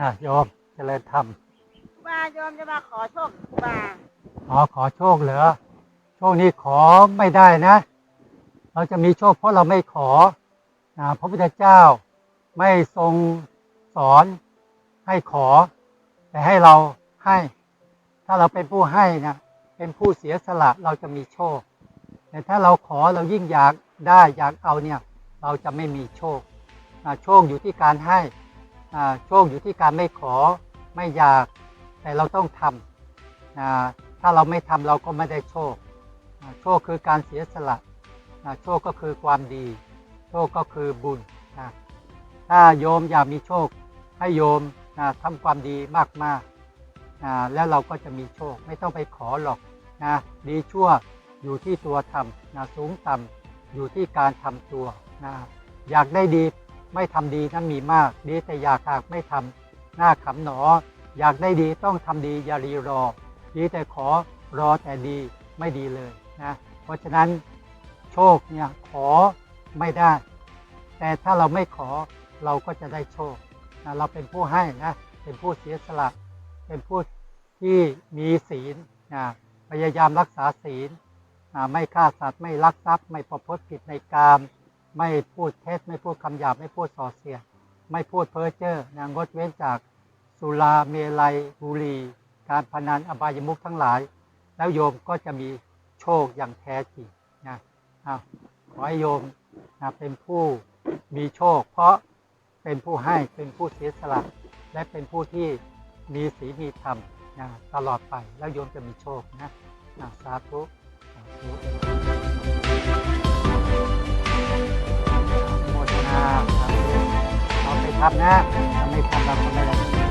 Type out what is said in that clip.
นะโยมเจริญธรรมครูบาโยมจะมาขอโชคครูบาอ๋อขอโชคเหรอโชคนี้ขอไม่ได้นะ เราจะมีโชคเพราะเราไม่ขอนะพระพุทธเจ้าไม่ทรงสอนให้ขอ แต่ให้เราให้ ถ้าเราเป็นผู้ให้นะเป็นผู้เสียสละเราจะมีโชค แต่ถ้าเราขอเรายิ่งอยากได้อยากเอาเนี่ย เราจะไม่มีโชคอ่าโชคอยู่ที่การให้อ่า โชคอยู่ที่การไม่ขอไม่อยากแต่เราต้องทำถ้าเราไม่ทำเราก็ไม่ได้โชค โชคคือการเสียสละโชคก็คือความดี โชคก็คือบุญนะถ้าโยมอยากมีโชค ให้โยมนะทำความดีมากๆนะแล้วเราก็จะมีโชคไม่ต้องไปขอหรอกนะดีชั่วอยู่ที่ตัวทำนะสูงต่ำอยู่ที่การทำตัวนะอยากได้ดี ไม่ทำดีนั้นมีมาก ดีแต่อยากหากไม่ทำหน้าขำหนอ อยากได้ดีต้องทำดีอย่ารีรอ ดีแต่ขอรอแต่ดีไม่ดีเลยนะเพราะฉะนั้นโชคเนี่ยขอไม่ได้ แต่ถ้าเราไม่ขอเราก็จะได้โชคนะเราเป็นผู้ให้นะเป็นผู้เสียสละ เป็นผู้ที่มีศีลนะพยายามรักษาศีลนะไม่ฆ่าสัตว์ไม่ลักทรัพย์ ไม่ประพฤติผิดในกาม ไม่พูดเท็จไม่พูดคำหยาบไม่พูดส่อเสียดไม่พูดเพ้อเจ้อนะงดเว้นจากสุราเมลัยบุรีการพนันอบายมุขทั้งหลาย แล้วโยมก็จะมีโชคอย่างแท้จริงนะขอให้โยมนะเป็นผู้มีโชค เพราะเป็นผู้ให้เป็นผู้เสียสละและเป็นผู้ที่มีศีลมีธรรมนะตลอดไปแล้วโยมจะมีโชคนะอะสาธุสาธุ ครับนะทำให้ความรักคนได้